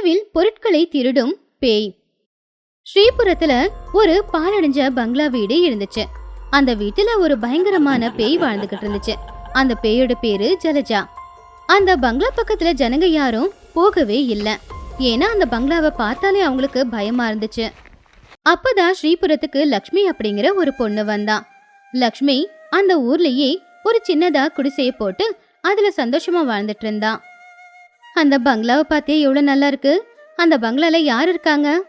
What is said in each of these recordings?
இரவில் பொருட்களை திருடும் பேய். ஸ்ரீபுரத்துல ஒரு பாலடைஞ்ச பங்களா வீடு இருந்துச்சு. அந்த வீட்டுல ஒரு பயங்கரமான பேய் வாழ்ந்துகிட்டு இருந்துச்சு. அந்த பேயோட பேரு ஜலஜா. அந்த பங்களா பக்கத்துல ஜனங்க யாரும் போகவே இல்ல. ஏன்னா அந்த பங்களாவை பார்த்தாலே அவங்களுக்கு பயமா இருந்துச்சு. அப்பதான் ஸ்ரீபுரத்துக்கு லக்ஷ்மி அப்படிங்கிற ஒரு பொண்ணு வந்தா. லக்ஷ்மி அந்த ஊர்லயே ஒரு சின்னதா குடிசையை போட்டு அதுல சந்தோஷமா வாழ்ந்துட்டு இருந்தான் அந்த பங்களாவை பார்த்தே எவ்வளோ நல்லா இருக்கு? அந்த பங்களால யார் இருக்காங்க?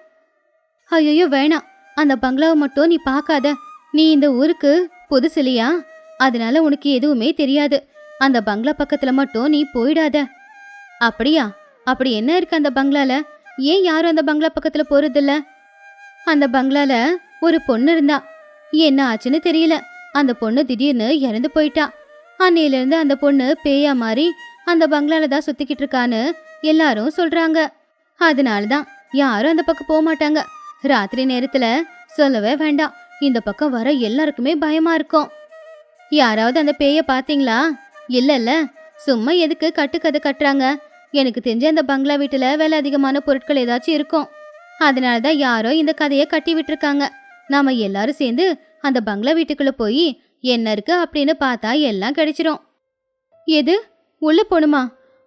ஐயோ வேணாம். அந்த பங்களாவை மட்டும் நீ பார்க்காத. நீ இந்த ஊருக்கு புதுசு இல்லையா? அதனால உனக்கு எதுவுமே தெரியாது. அந்த பங்களா பக்கத்துல மட்டும் நீ போயிடாத. அப்படியா? அப்படி என்ன இருக்கு அந்த பங்களால? ஏன் யாரும் அந்த பங்களா பக்கத்துல போறதில்ல? அந்த பங்களால ஒரு பொண்ணு இருந்தா. என்ன ஆச்சுன்னு தெரியல. அந்த பொண்ணு திடீர்னு இறந்து போயிட்டா. அன்னையிலிருந்து அந்த பொண்ணு பேயா மாதிரி அந்த பங்களால தான் சுத்திக்கிட்டு இருக்கான்னு எல்லாரும் சொல்றாங்க. அதனால தான் யாரும் அந்த பக்கம் போக மாட்டாங்க. ராத்திரி நேரத்துல சொல்லவே வேண்டாம். இந்த பக்கம் வர எல்லாருக்குமே பயமா இருக்கும். யாராவது அந்த பேய பாத்தீங்களா? இல்ல இல்ல. சும்மா எதுக்கு கட்டுக்கதை கட்டுறாங்க? எனக்கு தெரிஞ்ச அந்த பங்களா வீட்டுல விலை அதிகமான பொருட்கள் ஏதாச்சும் இருக்கும். அதனால தான் யாரோ இந்த கதையை கட்டி விட்டுருக்காங்க. நாம எல்லாரும் சேர்ந்து அந்த பங்களா வீட்டுக்குள்ள போய் என்ன இருக்கு அப்படின்னு பார்த்தா எல்லாம் கிடைச்சிரும். எது? உள்ளே போணுமா?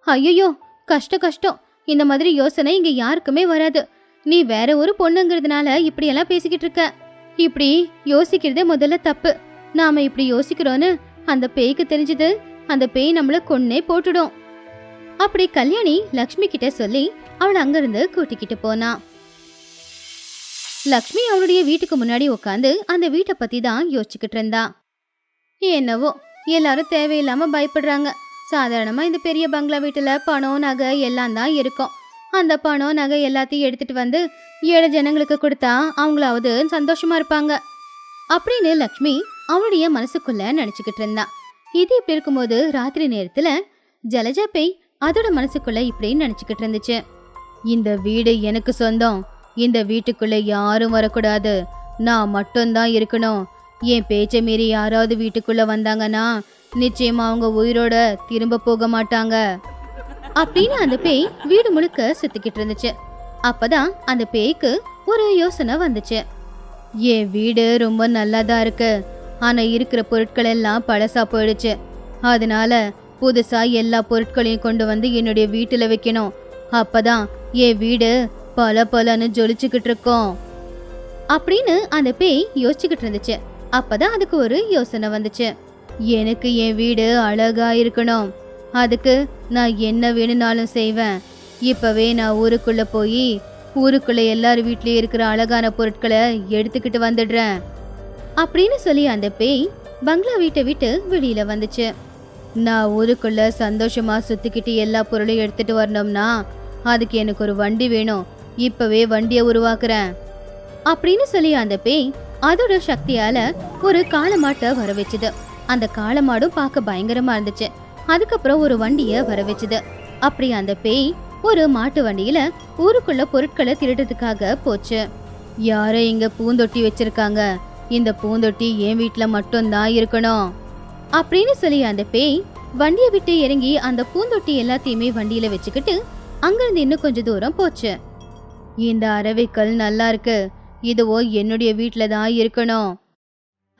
ஐயோ கஷ்டம் கஷ்டம். இந்த மாதிரி யோசனை இங்கே யாருக்குமே வராது. நீ வேற ஒரு பொண்ணுங்கிறதுனால இப்படியெல்லாம் பேசிக்கிட்டு இருக்க. இப்படி யோசிக்கிறதே முதல்ல தப்பு. நாம இப்படி யோசிக்கிறோன்னு அந்த பேய்க்கு தெரிஞ்சது அந்த பேய் நம்மள கொன்னே போட்டுடும். அப்படி கல்யாணி லக்ஷ்மி கிட்ட சொல்லி அவளை அங்கிருந்து கூட்டிக்கிட்டு போனா. லக்ஷ்மி அவளுடைய வீட்டுக்கு முன்னாடி உட்காந்து அந்த வீட்டை பத்தி தான் யோசிச்சுக்கிட்டு இருந்தா. என்னவோ எல்லாரும் தேவையில்லாம பயப்படுறாங்க. சாதாரணமாக இந்த பெரிய பங்களா வீட்டில் பணம் நகை எல்லாம் தான் இருக்கும். அந்த பணம் நகை எல்லாத்தையும் எடுத்துட்டு வந்து ஏழை ஜனங்களுக்கு கொடுத்தா அவங்களாவது சந்தோஷமா இருப்பாங்க. அப்படின்னு லக்ஷ்மி அவனுடைய மனசுக்குள்ள நினைச்சுக்கிட்டு இருந்தான் இது இப்படி இருக்கும்போது ராத்திரி நேரத்துல ஜலஜா பேய் அதோட மனசுக்குள்ள இப்படி நினைச்சுக்கிட்டு இருந்துச்சு. இந்த வீடு எனக்கு சொந்தம். இந்த வீட்டுக்குள்ள யாரும் வரக்கூடாது. நான் மட்டும்தான் இருக்கணும். என் பேச்சை மீறி யாராவது வீட்டுக்குள்ள வந்தாங்கன்னா நிச்சயமா அவங்க உயிரோட திரும்ப போக மாட்டாங்க. அப்படின்னு அந்த பேய் வீடு முழுக்க சுத்திக்கிட்டு இருந்துச்சு. அப்பதான் அந்த பேய்க்கு ஒரு யோசனை வந்துச்சு. என் வீடு ரொம்ப நல்லாதான் இருக்கு. ஆனா இருக்கிற பொருட்கள் எல்லாம் பழசா போயிடுச்சு. அதனால புதுசா எல்லா பொருட்களையும் கொண்டு வந்து என்னுடைய வீட்டுல வைக்கணும். அப்பதான் என் வீடு பல பலன்னு ஜொலிச்சுக்கிட்டு இருக்கோம். அப்படின்னு அந்த பேய் யோசிச்சுக்கிட்டு இருந்துச்சு. அப்பதான் அதுக்கு ஒரு யோசனை வந்துச்சு. எனக்கு என் வீடு அழகா இருக்கணும் அதுக்கு நான் என்ன வேணும்னாலும் செய்வேன். இப்பவே நான் ஊருக்குள்ள போய் ஊருக்குள்ள எல்லார் வீட்லயும் இருக்கிற அழகான பொருட்களை எடுத்துக்கிட்டு வந்துடுறேன். அப்படின்னு சொல்லி அந்த பேய் பங்களா வீட்டை விட்டு வெளியில வந்துச்சு. நான் ஊருக்குள்ள சந்தோஷமா சுத்திக்கிட்டு எல்லா பொருளையும் எடுத்துட்டு வரணும்னா அதுக்கு எனக்கு ஒரு வண்டி வேணும். இப்பவே வண்டியை உருவாக்குறேன். அப்படின்னு சொல்லி அந்த பேய் அதோட சக்தியால ஒரு காளமாட்டை வர வச்சுது அந்த காளமாடும் பார்க்க பயங்கரமா இருந்துச்சு. அதுக்கப்புறம் ஒரு வண்டிய வர வச்சுது. அப்படி அந்த பேய் ஒரு மாட்டு வண்டியில ஊருக்குள்ள பொருட்களை திருடுறதுக்காக போச்சு. யாரோ இங்க பூந்தொட்டி வச்சிருக்காங்க? இந்த பூந்தொட்டி என் வீட்டுல மட்டும்தான் இருக்கணும். அப்படின்னு சொல்லி அந்த பேய் வண்டியை விட்டு இறங்கி அந்த பூந்தொட்டி எல்லாத்தையுமே வண்டியில வச்சுக்கிட்டு அங்கிருந்து இன்னும் கொஞ்ச தூரம் போச்சு. இந்த அரவைக்கல் நல்லா இருக்கு. இதுவோ என்னுடைய வீட்ல தான் இருக்கணும்.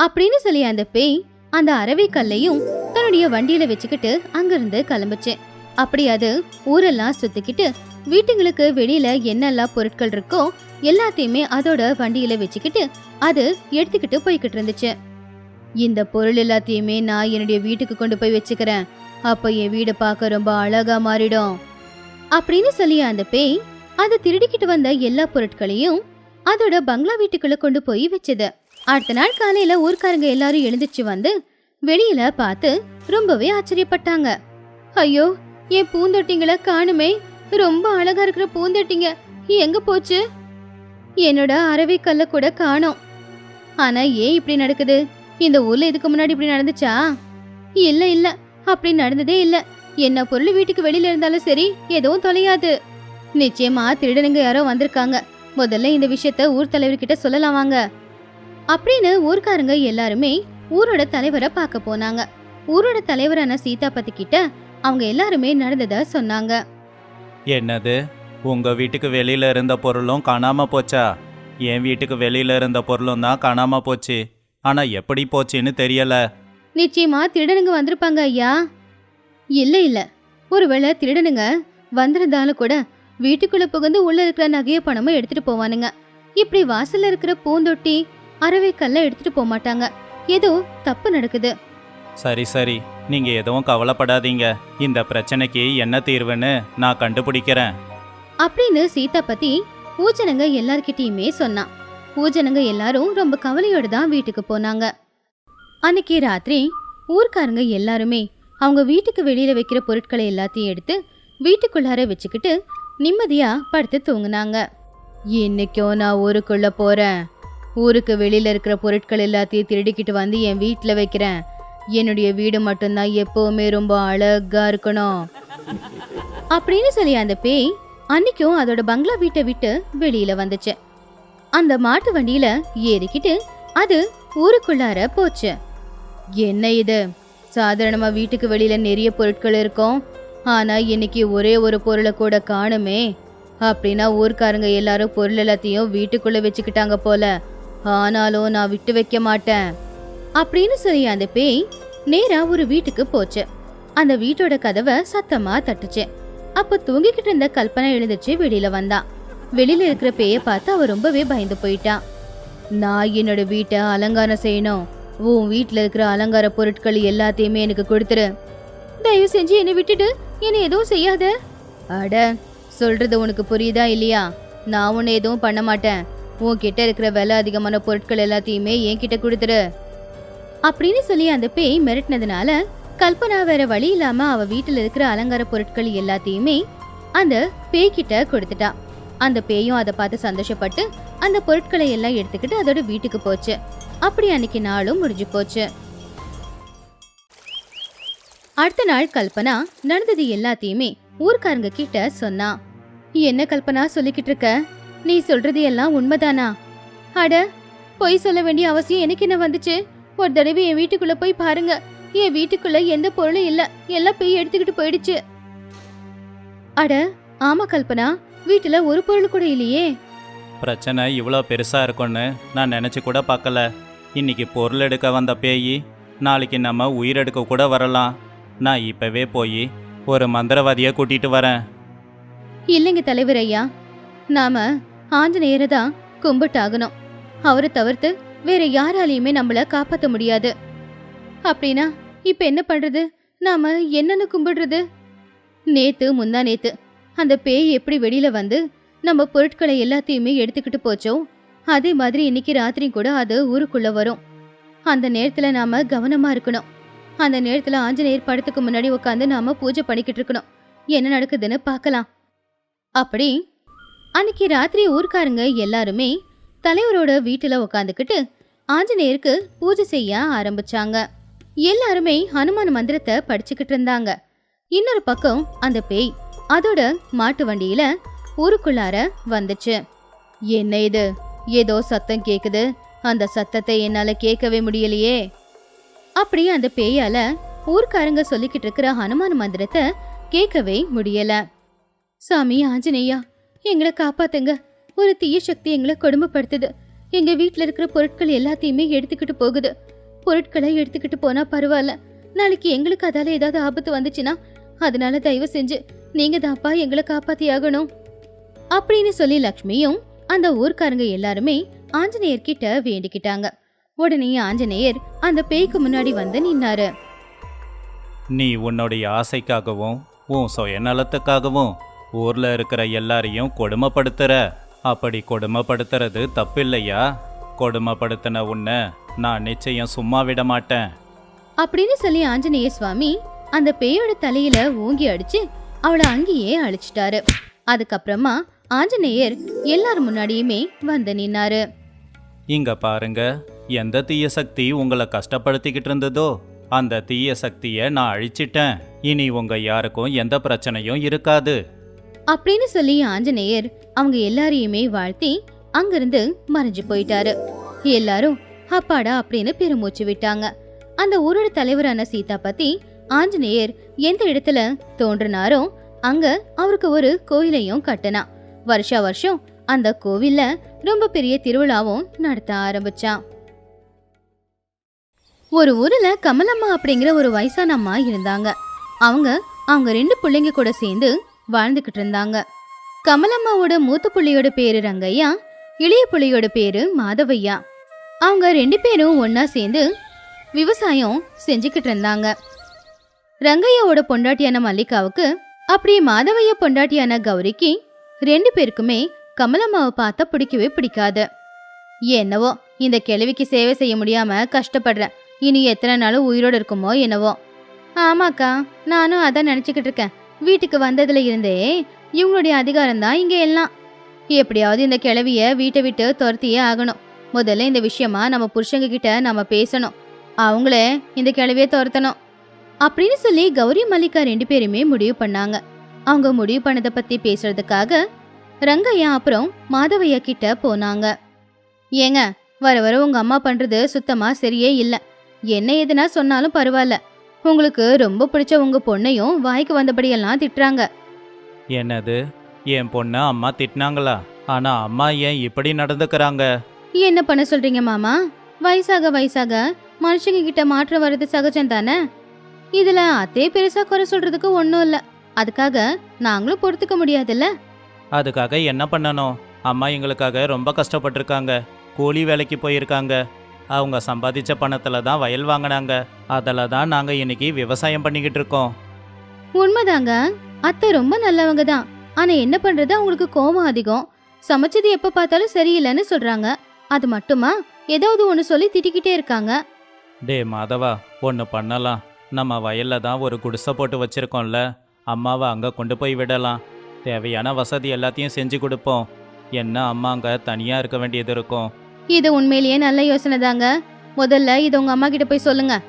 அப்படின்னு சொல்லி அந்த பேய் அந்த அரவைக்கல்லையும் தன்னுடைய வண்டியில வச்சுக்கிட்டு அங்கிருந்து கிளம்பிச்சு. அப்படி அது ஊரெல்லாம் சுத்திக்கிட்டு வீட்டுங்களுக்கு வெளியில என்னெல்லாம் பொருட்கள் இருக்கோ எல்லாத்தையுமே அதோட வண்டியில வச்சுக்கிட்டு அது எடுத்துக்கிட்டு போய்கிட்டு இருந்துச்சு. இந்த பொருள் எல்லாத்தையுமே நான் என்னுடைய வீட்டுக்கு கொண்டு போய் வச்சுக்கிறேன். அப்ப என் வீடு பார்க்க ரொம்ப அழகா மாறிடும். அப்படின்னு சொல்லி அந்த பேய் அது திருடிக்கிட்டு வந்த எல்லா பொருட்களையும் அதோட பங்களா வீட்டுக்குள்ள கொண்டு போய் வச்சது. அடுத்த நாள் காலையில ஊர்க்காரங்க எல்லாரும் எழுந்துச்சு வந்து வெளியில பார்த்து ரொம்பவே ஆச்சரியப்பட்டாங்க. ஐயோ என் பூந்தொட்டிங்களை காணுமே. ரொம்ப அழகா இருக்கிற பூந்தொட்டிங்க. எங்க போச்சு? என்னோட அறவைக்கல்ல கூட காணோம். ஆனா ஏன் இப்படி நடக்குது? இந்த ஊர்ல இதுக்கு முன்னாடி இப்படி நடந்துச்சா? இல்ல இல்ல. அப்படி நடந்ததே இல்ல. என்ன பொருள் வீட்டுக்கு வெளியில இருந்தாலும் சரி எதுவும் தொலையாது. நிச்சயமா திருடனுங்க யாரோ வந்திருக்காங்க. முதல்ல இந்த விஷயத்த ஊர் தலைவர்கிட்ட சொல்லலாம் வாங்க அப்படின்னு ஊர்க்காரங்க எல்லாருமே ஊரோட தலைவரை பார்க்க போனாங்க. ஊரோட தலைவரான சீதாபதி கிட்ட அவங்க எல்லாருமே நடந்தத சொன்னாங்க. என்னது? உங்க வீட்டுக்கு வெளியில இருந்த பொருளும் காணாம போச்சா? என் வீட்டுக்கு வெளியில இருந்த பொருளும் தான் காணாம போச்சு. ஆனா எப்படி போச்சுன்னு தெரியல. நிச்சயமா திருடனுங்க வந்திருப்பாங்க ஐயா. இல்ல இல்ல. ஒருவேளை திருடனுங்க வந்திருந்தாலும் கூட வீட்டுக்குள்ள புகுந்து உள்ள இருக்கிற நகைய பணமும் எடுத்துட்டு போவானுங்க. இப்படி வாசல்ல இருக்கிற பூந்தொட்டி அரவை கல்ல எடுத்துட்டு போக மாட்டாங்க ஏதோ தப்பு நடக்குது. சரி சரி. நீங்க எதுவும் கவலைப்படாதீங்க. இந்த பிரச்சனைக்கு என்ன தீர்வுன்னு நான் கண்டுபிடிக்கிறேன். அப்படின்னு சீதா பத்தி ஊஜனங்க எல்லார்கிட்டயுமே சொன்னான் ஊஜனங்க எல்லாரும் ரொம்ப கவலையோட தான் வீட்டுக்கு போனாங்க. அன்னைக்கு ராத்திரி ஊர்க்காரங்க எல்லாருமே அவங்க வீட்டுக்கு வெளியில வைக்கிற பொருட்களை எல்லாத்தையும் எடுத்து வீட்டுக்குள்ளார வச்சுக்கிட்டு நிம்மதியா படுத்து தூங்குனாங்க. இன்னைக்கும் நான் ஊருக்குள்ள போறேன். ஊருக்கு வெளியில் இருக்கிற பொருட்கள் எல்லாத்தையும் திருடிக்கிட்டு வந்து என் வீட்டில் வைக்கிறேன். என்னுடைய வீடு மட்டும்தான் எப்பவுமே ரொம்ப அழகா இருக்கணும். அப்படின்னு சொல்லி அந்த பேய் அன்னைக்கும் அதோட பங்களா வீட்டை விட்டு வெளியில வந்துச்சு. அந்த மாட்டு வண்டியில ஏறிக்கிட்டு அது ஊருக்குள்ளார போச்சு. என்ன இது? சாதாரணமா வீட்டுக்கு வெளியில நிறைய பொருட்கள் இருக்கும். ஆனா இன்னைக்கு ஒரே ஒரு பொருளை கூட காணுமே. அப்படின்னா ஊர்க்காரங்க எல்லாரும் பொருள் எல்லாத்தையும் வீட்டுக்குள்ள வச்சுக்கிட்டாங்க போல. ஆனாலும் நான் விட்டு வைக்க மாட்டேன். அப்படின்னு சொல்லி அந்த பேய் நேரா ஒரு வீட்டுக்கு போச்சு. அந்த வீட்டோட கதவை சத்தமா தட்டுச்சு. அப்ப தூங்கிக்கிட்டு இருந்த கல்பனா எழுந்துச்சு வெளியில வந்தான் வெளியில இருக்கிற பேய பார்த்து அவ ரொம்பவே பயந்து போயிட்டான் நான் என்னோட வீட்டை அலங்காரம் செய்யணும். உன் வீட்டுல இருக்கிற அலங்கார பொருட்கள் எல்லாத்தையுமே எனக்கு கொடுத்துரு. தயவு செஞ்சு என்னை விட்டுட்டு என்னை எதுவும் செய்யாத. அட சொல்றது உனக்கு புரியுதா இல்லையா? நான் உன்னை எதுவும் பண்ண மாட்டேன். உன்கிட்ட இருக்கிற விலை அதிகமான பொருட்கள் எல்லாத்தையுமே என்கிட்ட கொடுத்துரு. அப்படின்னு சொல்லி அந்த பேய் மிரட்டினதுனால கல்பனா வேற வழி இல்லாம அவ வீட்டுல இருக்கிற அலங்கார பொருட்கள் எல்லாத்தையுமே அந்த பேய்கிட்ட கொடுத்துட்டா. அந்த பேயும் அதை பார்த்து சந்தோஷப்பட்டு அந்த பொருட்களை எல்லாம் எடுத்துக்கிட்டு அதோட வீட்டுக்கு போச்சு. அப்படி அன்னைக்கு நாளும் முடிஞ்சு போச்சு. அடுத்த நாள் கல்பனா நடந்தது எல்லாத்தையுமே ஊர்க்காரங்க கிட்ட சொன்னா. என்ன கல்பனா சொல்லிக்கிட்டு இருக்க? நீ சொல்றது எல்லாம் உண்மைதானா? அட பொய் சொல்ல வேண்டிய அவசியம் எனக்கு என்ன வந்துச்சு? ஒரு தடவை என் வீட்டுக்குள்ள போய் பாருங்க. என் வீட்டுக்குள்ள எந்த பொருளும் இல்ல. எல்லாம் போய் எடுத்துக்கிட்டு போயிடுச்சு. அட ஆமா கல்பனா. வீட்டுல ஒரு பொருள் கூட இல்லையே. பிரச்சனை இவ்வளோ பெருசா இருக்கும்னு நான் நினைச்சு கூட பார்க்கல. இன்னைக்கு பொருள் எடுக்க வந்த பேய் நாளைக்கு நம்ம உயிரெடுக்க கூட வரலாம். நான் இப்பவே போய் ஒரு மந்திரவாதியை கூட்டிட்டு வரேன். இல்லைங்க தலைவர் ஐயா. நாம ஆஞ்சநேயரை தான் கும்பிட்டாகணும். அவரை தவிர்த்து வேற யாராலையுமே நம்மள காப்பாற்ற முடியாது. அப்படின்னா இப்ப என்ன பண்றது? நாம என்னன்னு கும்பிடுறது? நேத்து முந்தா நேத்து அந்த பேய் எப்படி வெளியில வந்து நம்ம பொருட்களை எல்லாத்தையுமே எடுத்துக்கிட்டு போச்சோ அதே மாதிரி இன்னைக்கு ராத்திரி கூட அது ஊருக்குள்ள வரும். அந்த நேரத்துல நாம கவனமா இருக்கணும். அந்த நேரத்துல ஆஞ்சநேயர் படத்துக்கு முன்னாடி உட்காந்து நாம பூஜை பண்ணிக்கிட்டு இருக்கணும். என்ன நடக்குதுன்னு பார்க்கலாம். அப்படி அன்னைக்கு ராத்திரி ஊர்க்காரங்க எல்லாருமே தலைவரோட வீட்டில் உட்காந்துக்கிட்டு ஆஞ்சநேயருக்கு பூஜை செய்ய ஆரம்பிச்சாங்க. எல்லாருமே ஹனுமான் மந்திரத்தை படிச்சுக்கிட்டு இருந்தாங்க. இன்னொரு பக்கம் அந்த பேய் அதோட மாட்டு வண்டியில ஊருக்குள்ளார வந்துச்சு. என்ன இது? ஏதோ சத்தம் கேக்குது. அந்த சத்தத்தை என்னால கேட்கவே முடியலையே. அப்படி அந்த பேயால ஊர்க்காரங்க சொல்லிக்கிட்டு இருக்கிற ஹனுமான் மந்திரத்தை கேட்கவே முடியல. சாமி ஆஞ்சநேயா எங்களை காப்பாத்துங்க. ஒரு தீய சக்தி எங்களை கொடுமைப்படுத்துது. எங்க வீட்ல இருக்கிற பொருட்கள் எல்லாத்தையுமே எடுத்துக்கிட்டு போகுது. பொருட்களை எடுத்துக்கிட்டு போனா பரவாயில்ல. நாளைக்கு எங்களுக்கு அதால ஏதாவது ஆபத்து வந்துச்சுன்னா அதனால தயவு செஞ்சு நீங்க தாப்பா எங்களை காப்பாத்தி ஆகணும் அப்படின்னு சொல்லி லக்ஷ்மியும் அந்த ஊர்க்காரங்க எல்லாருமே ஆஞ்சநேயர் கிட்ட வேண்டிக்கிட்டாங்க. உடனே ஆஞ்சநேயர் அந்த பேய்க்கு முன்னாடி வந்து நின்னாரு. நீ உன்னுடைய ஆசைக்காகவும் உன் சுயநலத்துக்காகவும் ஊர்ல இருக்கிற எல்லாரையும் கொடுமைப்படுத்துற. அப்படி கொடுமைப்படுத்துறது தப்பில்லையா? கொடுமைப்படுத்தின உன்னை நான் நிச்சயம் சும்மா விட மாட்டேன். அப்படின்னு சொல்லி ஆஞ்சநேய சுவாமி அந்த பேயோட தலையில ஊங்கி அடிச்சு அவளை அங்கேயே அழிச்சிட்டாரு. அதுக்கப்புறமா ஆஞ்சநேயர் எல்லார் முன்னாடியுமே வந்து நின்னாரு. இங்க பாருங்க எந்த தீய சக்தி உங்களை கஷ்டப்படுத்திக்கிட்டு இருந்ததோ அந்த தீய சக்தியை நான் அழிச்சிட்டேன். இனி உங்க யாருக்கும் எந்த பிரச்சனையும் இருக்காது. அப்படின்னு சொல்லி ஆஞ்சநேயர் அவங்க எல்லாரையுமே வாழ்த்தி அங்கிருந்து மறைஞ்சு போயிட்டாரு. எல்லாரும் அப்பாடா அப்படின்னு பெருமூச்சு விட்டாங்க. அந்த ஊரோட தலைவரான சீதா பத்தி ஆஞ்சநேயர் எந்த இடத்துல தோன்றினாரோ அங்க அவருக்கு ஒரு கோயிலையும் கட்டினா. வருஷா வருஷம் அந்த கோவில்ல ரொம்ப பெரிய திருவிழாவும் நடத்த ஆரம்பிச்சான் ஒரு ஊர்ல கமலம்மா அப்படிங்கிற ஒரு வயசான அம்மா இருந்தாங்க. அவங்க அவங்க ரெண்டு பிள்ளைங்க கூட சேர்ந்து வாழ்ந்துக்கிட்டு இருந்தாங்க. கமலம்மாவோட மூத்த புள்ளியோட பேரு ரங்கையா இளைய புள்ளியோட பேரு மாதவையா. அவங்க ரெண்டு பேரும் ஒன்னா சேர்ந்து விவசாயம் செஞ்சுக்கிட்டு இருந்தாங்க. ரங்கையாவோட பொண்டாட்டியான மல்லிகாவுக்கு அப்படி மாதவைய பொண்டாட்டியான கௌரிக்கு ரெண்டு பேருக்குமே கமலம்மாவை பார்த்தா பிடிக்கவே பிடிக்காது. என்னவோ இந்த கிழவிக்கு சேவை செய்ய முடியாம கஷ்டப்படுறேன். இனி எத்தனை நாள் உயிரோடு இருக்குமோ என்னவோ. ஆமாக்கா நானும் அதான் நினச்சிக்கிட்டு இருக்கேன். வீட்டுக்கு வந்ததுல இருந்தே இவங்களுடைய அதிகாரம் தான் இங்க எல்லாம். எப்படியாவது இந்த கிளவிய வீட்டை விட்டு துரத்தியே ஆகணும். முதல்ல இந்த விஷயமா நம்ம புருஷங்க கிட்ட நம்ம பேசணும். அவங்களே இந்த கிளவிய துரத்தணும். அப்படின்னு சொல்லி கௌரி மல்லிகா ரெண்டு பேருமே முடிவு பண்ணாங்க. அவங்க முடிவு பண்ணதை பத்தி பேசுறதுக்காக ரங்கையா அப்புறம் மாதவையா கிட்ட போனாங்க. ஏங்க வர வர உங்க அம்மா பண்றது சுத்தமா சரியே இல்ல. என்ன எதுனா சொன்னாலும் பரவாயில்ல. உங்களுக்கு ரொம்ப பிடிச்ச உங்க பொண்ணையும் வாய்க்கு வந்தபடியெல்லாம் திட்டுறாங்க. என்னது? என் பொண்ணை அம்மா திட்டினாங்களா? ஆனா அம்மா ஏன் இப்படி நடந்துக்கிறாங்க? என்ன பண்ண சொல்றீங்க மாமா? வயசாக வயசாக மனுஷங்க கிட்ட மாற்றம் வர்றது சகஜம் தானே? இதுல அதே பெருசா குறை சொல்றதுக்கு ஒன்றும் இல்ல. அதுக்காக நாங்களும் பொறுத்துக்க முடியாதுல்ல? அதுக்காக என்ன பண்ணணும்? அம்மா எங்களுக்காக ரொம்ப கஷ்டப்பட்டிருக்காங்க. கூலி வேலைக்கு போயிருக்காங்க. அவங்க சம்பாதிச்ச பணத்துல தான் வயல் வாங்கினாங்க. அதில் தான் நாங்கள் இன்னைக்கு விவசாயம் பண்ணிக்கிட்டு இருக்கோம். உண்மைதாங்க. அத்தை ரொம்ப நல்லவங்க தான். ஆனா என்ன பண்றது? அவங்களுக்கு கோபம் அதிகம். சமைச்சது எப்ப பார்த்தாலும் சரியில்லைன்னு சொல்றாங்க. அது மட்டுமா? ஏதாவது ஒன்று சொல்லி திட்டிக்கிட்டே இருக்காங்க. டே மாதவா ஒன்று பண்ணலாம். நம்ம வயல்ல தான் ஒரு குடிசை போட்டு வச்சிருக்கோம்ல. அம்மாவை அங்கே கொண்டு போய் விடலாம். தேவையான வசதி எல்லாத்தையும் செஞ்சு கொடுப்போம். என்ன அம்மா அங்கே தனியாக இருக்க வேண்டியது இருக்கும். இது உண்மையிலேயே நல்ல யோசனை தாங்க. முதல்ல இது உங்க அம்மா கிட்ட போய் சொல்லுங்க.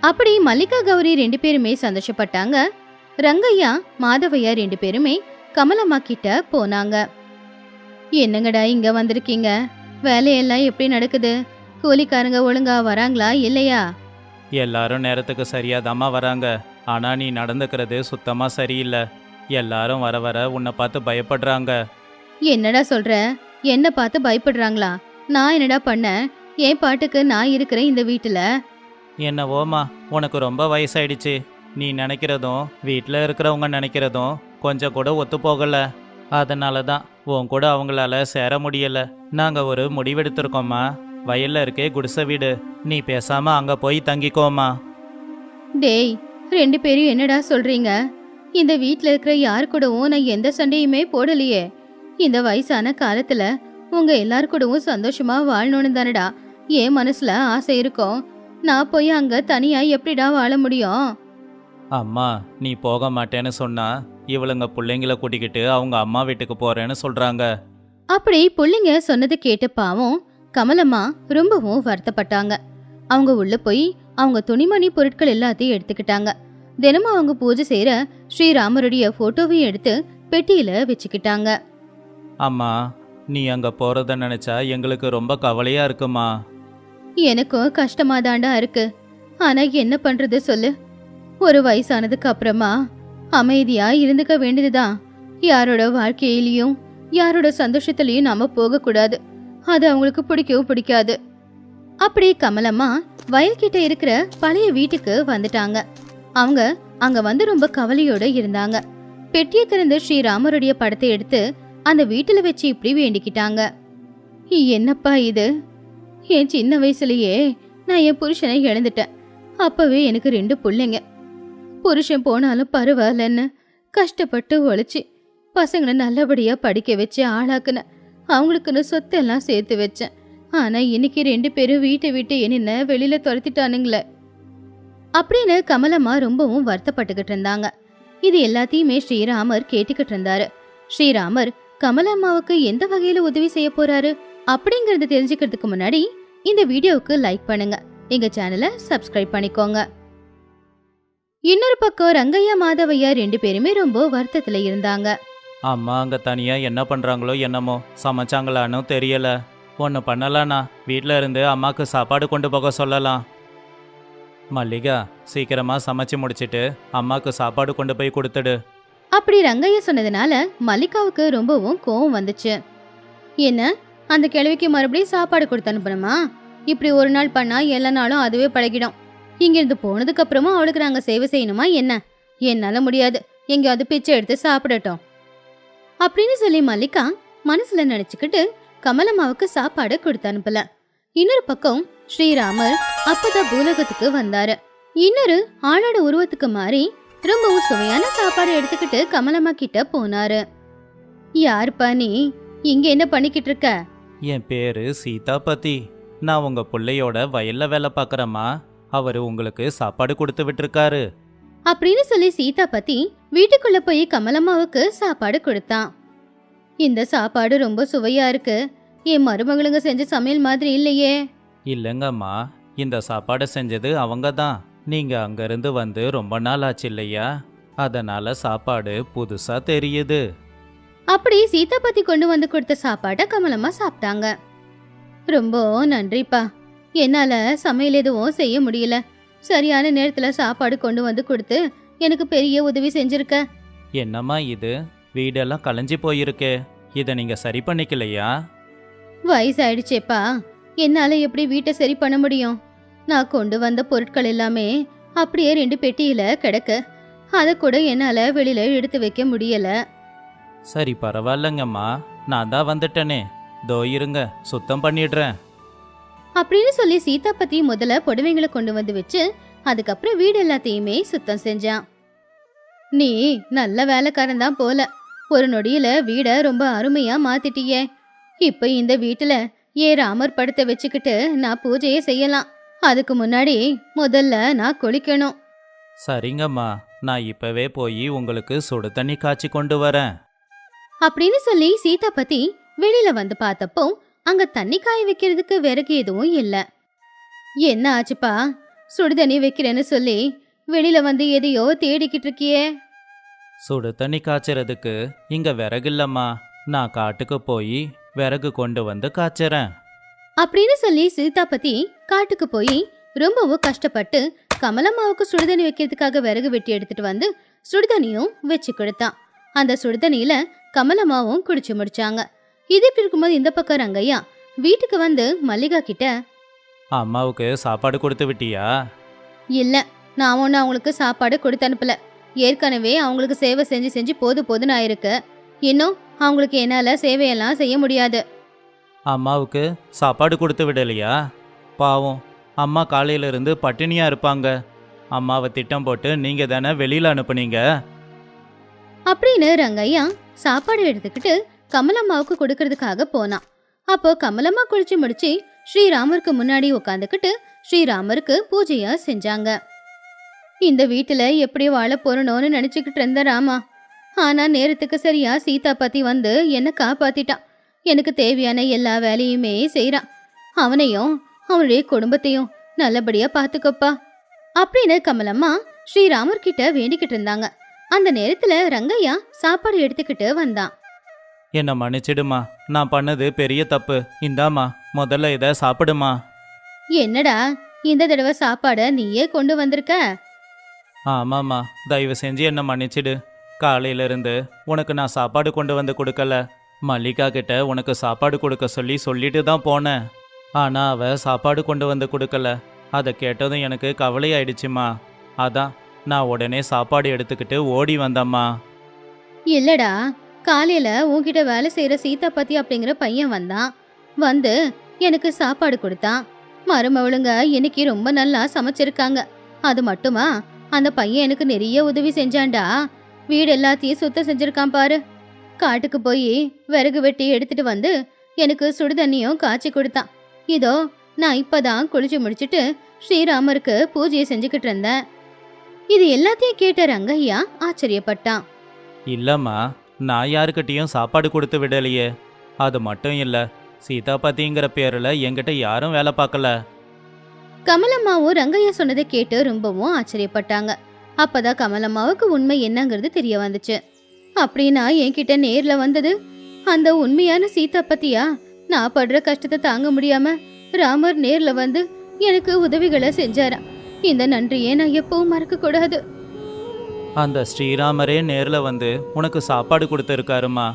அப்படி மல்லிகா கௌரி ரெண்டு பேருமே சந்தோஷப்பட்டாங்க. ரங்கையா மாதவையா ரெண்டு பேருமே கமலம்மா கிட்ட போனாங்க. என்னங்கடா இங்க வந்திருக்கீங்க? வேலையெல்லாம் எப்படி நடக்குது? கூலிக்காரங்க ஒழுங்கா வராங்களா இல்லையா? எல்லாரும் நேரத்துக்கு சரியாதாம்மா வராங்க. ஆனால் நீ நடந்துக்கிறது சுத்தமாக சரியில்லை. எல்லாரும் வர வர உன்னை பார்த்து பயப்படுறாங்க. என்னடா சொல்ற? என்ன பார்த்து பயப்படுறாங்களா? நான் என்னடா பண்ணேன் என் பாட்டுக்கு நான் இருக்கிறேன் இந்த வீட்டுல? என்னவோமா உனக்கு ரொம்ப வயசாயிடுச்சு. நீ நினைக்கிறதும் வீட்டில் இருக்கிறவங்க நினைக்கிறதும் கொஞ்சம் கூட ஒத்து போகல. அதனால தான் உன் கூட அவங்களால சேர முடியல. நாங்கள் ஒரு முடிவெடுத்திருக்கோம்மா. வயல்ல இருக்கே குடிசை வீடு. நீ பேசாம அங்க போய் தங்கிக்கோமா. டேய் ரெண்டு பேரும் என்னடா சொல்றீங்க? இந்த வீட்ல இருக்கிற யார் கூடவும் நான் எந்த சண்டையுமே போடலையே. இந்த வயசான காலத்துல உங்க எல்லார் கூடவும் சந்தோஷமா வாழணும்னு தானடா. என் மனசுல ஆசை இருக்கும். நான் போய் அங்க தனியா எப்படிடா வாழ முடியும்? அம்மா நீ போக மாட்டேன்னு சொன்னா இவளுங்க பிள்ளைங்கள கூட்டிக்கிட்டு அவங்க அம்மா வீட்டுக்கு போறேன்னு சொல்றாங்க. அப்படி புள்ளைங்க சொன்னது கேட்டு பாவம் கமலம்மா ரொம்பவும் வருத்தப்பட்டாங்க. அவங்க உள்ள போய் அவங்க துணிமணி பொருட்கள் எல்லாத்தையும் எடுத்துக்கிட்டாங்க. தினமும் அவங்க பூஜை செய்யற ஸ்ரீராமருடைய போட்டோவையும் எடுத்து பெட்டியில வச்சுக்கிட்டாங்க. அம்மா நீ அங்க போறத நினைச்சா எங்களுக்கு ரொம்ப கவலையா இருக்குமா? எனக்கும் கஷ்டமா தாண்டா இருக்கு. ஆனா என்ன பண்றது சொல்லு. ஒரு வயசானதுக்கு அப்புறமா அமைதியா இருந்துக்க வேண்டியதுதான். யாரோட வாழ்க்கையிலயும் யாரோட சந்தோஷத்திலயும் நாம போக கூடாது அது அவங்களுக்கு பிடிக்கவும் பிடிக்காது. அப்படி கமலம்மா வயல்கிட்ட இருக்கிற பழைய வீட்டுக்கு வந்துட்டாங்க. அவங்க அங்க வந்து ரொம்ப கவலையோட இருந்தாங்க. பெட்டியை திறந்து ஸ்ரீராமருடைய படத்தை எடுத்து அந்த வீட்டுல வச்சு இப்படி வேண்டிக்கிட்டாங்க. என்னப்பா இது? என் சின்ன வயசுலயே நான் என் புருஷனை இழந்துட்டேன். அப்பவே எனக்கு ரெண்டு பிள்ளைங்க. புருஷன் போனாலும் பரவாயில்லன்னு கஷ்டப்பட்டு உழைச்சி பசங்களை நல்லபடியா படிக்க வச்சு ஆளாக்குனேன் அவங்களுக்குன்னு சொத்தெல்லாம் சேர்த்து வச்சேன். ஆனா இன்னைக்கு ரெண்டு பேரும் வீட்டை விட்டு என்னென்ன வெளியில துரத்திட்டானுங்களே. அப்படின்னு கமலம்மா ரொம்பவும் வருத்தப்பட்டுக்கிட்டு இருந்தாங்க. இது எல்லாத்தையுமே ஸ்ரீராமர் கேட்டுக்கிட்டு இருந்தாரு. ஸ்ரீராமர் கமலம்மாவுக்கு எந்த வகையில உதவி செய்ய போறாரு அப்படிங்கறத தெரிஞ்சுக்கிறதுக்கு முன்னாடி இந்த வீடியோவுக்கு லைக் பண்ணுங்க. எங்க சேனலை சப்ஸ்கிரைப் பண்ணிக்கோங்க. இன்னொரு பக்கம் ரங்கையா மாதவையா ரெண்டு பேருமே ரொம்ப வருத்தத்துல இருந்தாங்க. அம்மா அங்க தனியா என்ன பண்றாங்களோ என்னமோ சமைச்சாங்களான்னு தெரியல. ஒன்று பண்ணலாண்ணா. வீட்டில் இருந்து அம்மாக்கு சாப்பாடு கொண்டு போக சொல்லலாம். மல்லிகா சீக்கிரமா சமைச்சு முடிச்சிட்டு அம்மாக்கு சாப்பாடு கொண்டு போய் கொடுத்துடு. அப்படி ரங்கையா சொன்னதுனால மல்லிகாவுக்கு ரொம்பவும் கோவம் வந்துச்சு. என்ன? அந்த கிழவிக்கு மறுபடியும் சாப்பாடு கொடுத்து அனுப்பணுமா? இப்படி ஒரு நாள் பண்ணா எல்லா நாளும் அதுவே பழகிடும். இங்கிருந்து போனதுக்கு அப்புறமும் அவளுக்கு நாங்க சேவை செய்யணுமா என்ன? என்னால முடியாது. எங்கேயாவது பிச்சை எடுத்து சாப்பிடட்டும். அப்படின்னு சொல்லி மல்லிகா மனசுல நினைச்சுக்கிட்டு கமலம்மாவுக்கு சாப்பாடு கொடுத்து அனுப்பல. இன்னொரு பக்கம் ஸ்ரீராமர் அப்பதான் பூலோகத்துக்கு வந்தாரு. இன்னொரு ஆளோட உருவத்துக்கு மாறி ரொம்பவும் சுவையான சாப்பாடு எடுத்துக்கிட்டு கமலம்மா கிட்ட போனாரு. யாருப்பா நீ? இங்க என்ன பண்ணிக்கிட்டு இருக்க? என் பேரு சீதாபதி. நான் உங்க பிள்ளையோட வயல்ல வேலை பார்க்குறேம்மா. அவர் உங்களுக்கு சாப்பாடு கொடுத்து விட்டுருக்காரு. அப்படின்னு சொல்லி சீதா பத்தி வீட்டுக்குள்ள போய் கமலம்மாவுக்கு சாப்பாடு கொடுத்தான். இந்த சாப்பாடு ரொம்ப சுவையா இருக்கு. என் மருமகளுங்க செஞ்ச சமையல் மாதிரி இல்லையே. இல்லைங்கம்மா. இந்த சாப்பாடை செஞ்சது அவங்க தான் நீங்க அங்கிருந்து வந்து ரொம்ப நாள் ஆச்சு இல்லையா? அதனால சாப்பாடு புதுசா தெரியுது. அப்படி சீதா பத்தி கொண்டு வந்து கொடுத்த சாப்பாட்டை கமலம்மா சாப்பிட்டாங்க. ரொம்ப நன்றிப்பா. என்னால சமையல் எதுவும் செய்ய முடியல. சரியான நேரத்துல சாப்பாடு கொண்டு வந்து கொடுத்து எனக்கு பெரிய உதவி செஞ்சிருக்க. என்னம்மா இது? வீடெல்லாம் கலைஞ்சு போயிருக்கே. இதை நீங்க சரி பண்ணிக்கலையா? வயசாயிடுச்சேப்பா. என்னால எப்படி வீட்டை சரி பண்ண முடியும்? நான் கொண்டு வந்த பொருட்கள் எல்லாமே அப்படியே ரெண்டு பெட்டியில கிடக்கு. அதை கூட என்னால வெளியில எடுத்து வைக்க முடியல. சரி பரவாயில்லங்கம்மா. நான் தான் வந்துட்டேனே. தோ இருங்க. சுத்தம் பண்ணிடுறேன். அப்படின்னு சொல்லி சீதா பத்தி முதல்ல புடவைங்களை கொண்டு வந்து வச்சு அதுக்கப்புறம் வீடு எல்லாத்தையுமே சுத்தம் செஞ்சான். நீ நல்ல வேலைக்காரன் தான் போல. ஒரு நொடியில வீட ரொம்ப அருமையா மாத்திட்டியே. இப்ப இந்த வீட்டுல ஏ ராமர் படத்தை வச்சுக்கிட்டு நான் பூஜையே செய்யலாம். அதுக்கு முன்னாடி முதல்ல நான் குளிக்கணும். சரிங்கம்மா. நான் இப்பவே போய் உங்களுக்கு சுடு தண்ணி காய்ச்சி கொண்டு வரேன். அப்படின்னு சொல்லி சீதா பத்தி வெளியில வந்து பார்த்தப்போ அங்க தண்ணி காய வைக்கிறதுக்கு விறகு எதுவும் இல்ல. என்ன ஆச்சுப்பா? சுடுதண்ணி வைக்கிறேன்னு சொல்லி வெளியில வந்து எதையோ தேடிக்கிட்டு இருக்கியே. சுடு தண்ணி காய்ச்சறதுக்கு இங்க விறகில்லம்மா நான் காட்டுக்கு போய் விறகு கொண்டு வந்து காய்ச்சறேன். அப்படின்னு சொல்லி சீதா பத்தி காட்டுக்கு போய் ரொம்பவும் கஷ்டப்பட்டு கமலம்மாவுக்கு சுடுதண்ணி வைக்கிறதுக்காக விறகு வெட்டி எடுத்துட்டு வந்து சுடுதண்ணியும் வச்சு கொடுத்தான் அந்த சுடுதண்ணியில கமலம்மாவும் குடிச்சு முடிச்சாங்க. இது இப்படி இருக்கும்போது இந்த பக்கம் ரங்கையா வீட்டுக்கு வந்து மல்லிகா கிட்ட அம்மாவுக்கு சாப்பாடு கொடுத்து விட்டியா? இல்ல நான் ஒன்றும் அவங்களுக்கு சாப்பாடு கொடுத்து அனுப்பல. ஏற்கனவே அவங்களுக்கு சேவை செஞ்சு செஞ்சு போது போதுன்னு ஆயிருக்கு. இன்னும் அவங்களுக்கு என்னால சேவையெல்லாம் செய்ய முடியாது. அம்மாவுக்கு சாப்பாடு கொடுத்து விடலையா? பாவம் அம்மா காலையிலிருந்து பட்டினியாக இருப்பாங்க. அம்மாவை திட்டம் போட்டு நீங்கள் தானே வெளியில் அனுப்புனீங்க. அப்படின்னு ரங்கையா சாப்பாடு எடுத்துக்கிட்டு கமலம்மாவுக்கு கொடுக்கறதுக்காக போனான் அப்போ கமலம்மா குளிச்சு முடிச்சு ஸ்ரீராமருக்கு முன்னாடி உட்காந்துக்கிட்டு ஸ்ரீராமருக்கு பூஜையா செஞ்சாங்க. இந்த வீட்டில் எப்படி வாழ போறணும்னு நினச்சிக்கிட்டு இருந்த ராமா. ஆனால் நேரத்துக்கு சரியா சீதா பத்தி வந்து என்னை காப்பாத்திட்டான் எனக்கு தேவையான எல்லா வேலையுமே செய்றான் அவனையும் அவனுடைய குடும்பத்தையும் நல்லபடியா பாத்துக்கோப்பா. அப்படின்னு கமலம்மா ஸ்ரீராமர் கிட்ட வேண்டிக்கிட்டு இருந்தாங்க. அந்த நேரத்துல ரங்கையா சாப்பாடு எடுத்துக்கிட்டு வந்தான் என்னை மன்னிச்சிடுமா நான் பண்ணது பெரிய தப்பு. இந்தாம்மா முதல்ல இதை சாப்பிடுமா. என்னடா இந்த தடவை சாப்பாட நீயே கொண்டு வந்திருக்க? ஆமாம்மா தயவு செஞ்சு என்னை மன்னிச்சிடு. காலையில இருந்து உனக்கு நான் சாப்பாடு கொண்டு வந்து கொடுக்கல. மல்லிகா கிட்ட உனக்கு சாப்பாடு கொடுக்க சொல்லி சொல்லிட்டு தான் போனேன். ஆனா அவ சாப்பாடு கொண்டு வந்து கொடுக்கல. அதை கேட்டதும் எனக்கு கவலையாயிடுச்சுமா அதான் நான் உடனே சாப்பாடு எடுத்துக்கிட்டு ஓடி வந்தம்மா. இல்லடா காலையில உன்கிட்ட வேலை செய்யற சீதா பத்தி அப்படிங்கிற பையன் வந்தான். வந்து எனக்கு சாப்பாடு கொடுத்தான். மருமவளுங்க இன்னைக்கு ரொம்ப நல்லா சமைச்சிருக்காங்க. அது மட்டுமா அந்த பையன் எனக்கு நிறைய உதவி செஞ்சான்டா. வீடு எல்லாத்தையும் சுத்தம் செஞ்சிருக்கான் பாரு. காட்டுக்கு போய் விறகு வெட்டி எடுத்துட்டு வந்து எனக்கு சுடுதண்ணியும் காய்ச்சி கொடுத்தான். இதோ நான் இப்பதான் குளிச்சு முடிச்சிட்டு ஸ்ரீராமருக்கு பூஜையை செஞ்சுக்கிட்டு இருந்தேன். இது எல்லாத்தையும் கேட்ட ரங்கையா ஆச்சரியப்பட்டான். இல்லம்மா நான் யாருக்கிட்டேயும் சாப்பாடு கொடுத்து விடலையே. அது மட்டும் இல்லை சீதாபதிங்கிற பேரில் என்கிட்ட யாரும் வேலை பார்க்கல. கமலம்மாவும் ரங்கையா சொன்னதை கேட்டு ரொம்பவும் ஆச்சரியப்பட்டாங்க. அப்பதான் கமலம்மாவுக்கு உண்மை என்னங்கிறது தெரிய வந்துச்சு. அப்படின்னா என்கிட்ட நேர்ல வந்தது. அந்த உண்மையான சீதா பத்தியா? நான் படுற கஷ்டத்தை தாங்க முடியாம ராமர் நேர்ல வந்து எனக்கு உதவிகளை செஞ்சாரா? இந்த நன்றியை நான் எப்பவும் மறக்க கூடாது அந்த ஸ்ரீராமரே நேரில் வந்து உனக்கு சாப்பாடு கொடுத்துருக்காருமா?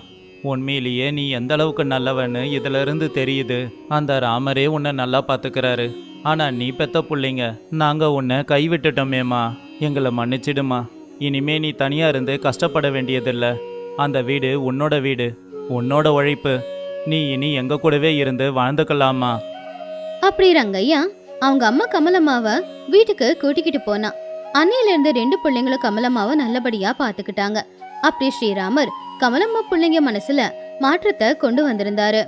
உண்மையிலேயே நீ எந்த அளவுக்கு நல்லவன்னு இதுல இருந்து தெரியுது. அந்த ராமரே உன்னை நல்லா பாத்துக்கிறாரு ஆனா நீ பெத்த பிள்ளைங்க நாங்க உன்னை கைவிட்டுட்டோமேம்மா. எங்களை மன்னிச்சிடுமா? இனிமே நீ தனியா இருந்து கஷ்டப்பட வேண்டியதில்ல. அந்த வீடு உன்னோட வீடு உன்னோட உழைப்பு. நீ இனி எங்க கூடவே இருந்து வாழ்ந்துக்கலாமா? அப்படி ரங்கையா அவங்க அம்மா கமலம்மாவை வீட்டுக்கு கூட்டிக்கிட்டு போனா. அன்னையில இருந்து ரெண்டு பிள்ளைங்களும் கமலம்மாவை நல்லபடியா பாத்துக்கிட்டாங்க. அப்படி ஸ்ரீராமர் கமலம்மா பிள்ளைங்க மனசுல மாற்றத்தை கொண்டு வந்திருந்தாரு.